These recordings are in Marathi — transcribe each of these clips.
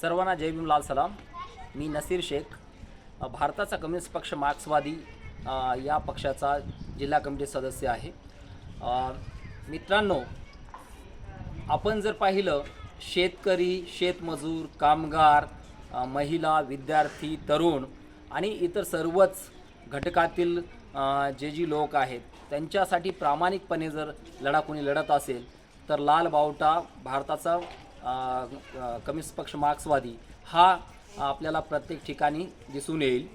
सर्वांना जय भीमलाल सलाम. मी नसीर शेख. भारताचा कम्युनिस्ट पक्ष मार्क्सवादी या पक्षाचा जिल्हा कमिटी सदस्य आहे. मित्रांनो आपण जर पाहिलं शेतकरी शेतमजूर कामगार महिला विद्यार्थी तरुण आणि इतर सर्वच घटकातील जे जी लोक आहेत त्यांच्यासाठी प्रामाणिकपणे जर लढा कोणी लढत असेल तर लाल बावटा भारताचा कम्युनिस्ट पक्ष मार्क्सवादी हा आपल्याला प्रत्येक ठिकाणी दिसून येईल.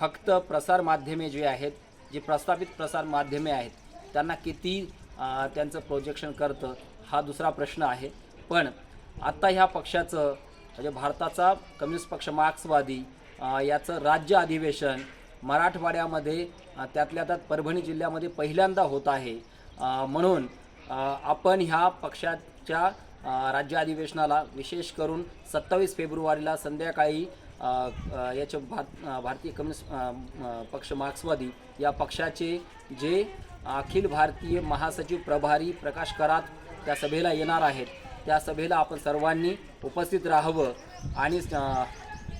फक्त प्रसारमाध्यमे जे आहेत जे प्रस्थापित प्रसारमाध्यमे आहेत त्यांना किती त्यांचं प्रोजेक्शन करतं हा दुसरा प्रश्न आहे. पण आत्ता ह्या पक्षाचं म्हणजे भारताचा कम्युनिस्ट पक्ष मार्क्सवादी याचं राज्य अधिवेशन मराठवाड्यामध्ये त्यातल्या त्यात परभणी जिल्ह्यामध्ये पहिल्यांदा होत आहे. म्हणून आपण ह्या पक्षाच्या राज्य अधिवेशनाला विशेष करून सत्तावीस फेब्रुवारीला संध्याकाळी याचे भार भारतीय कम्युनिस्ट पक्ष मार्क्सवादी या पक्षाचे जे अखिल भारतीय महासचिव प्रभारी प्रकाश करात त्या सभेला येणार आहेत. त्या सभेला आपण सर्वांनी उपस्थित राहावं आणि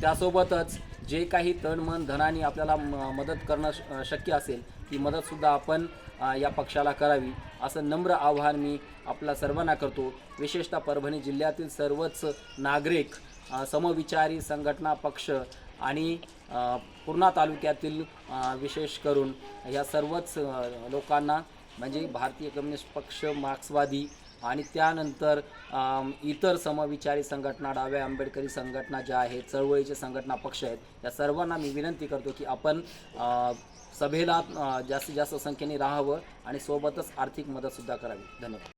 त्यासोबतच जे काही तन मन धनाने आपल्याला म- मदत करणं श- शक्य असेल ती मदतसुद्धा आपण या पक्षाला करावी. असं नम्र आव्हान मी आपल्या सर्वांना करतो. विशेषतः परभणी जिल्ह्यातील सर्वच नागरिक समविचारी संघटना पक्ष आणि पूर्णा तालुक्यातील विशेष करून या सर्वच लोकांना म्हणजे भारतीय कम्युनिस्ट पक्ष मार्क्सवादी आणि त्यानंतर इतर समविचारी संघटना डाव्या आंबेडकरी संघटना ज्या आहेत चळवळीचे संघटना पक्ष आहेत या सर्वांना मी विनंती करतो की आपण सभेला जास्तीत जास्त संख्येने राहावं आणि सोबतच आर्थिक मदतसुद्धा करावी. धन्यवाद.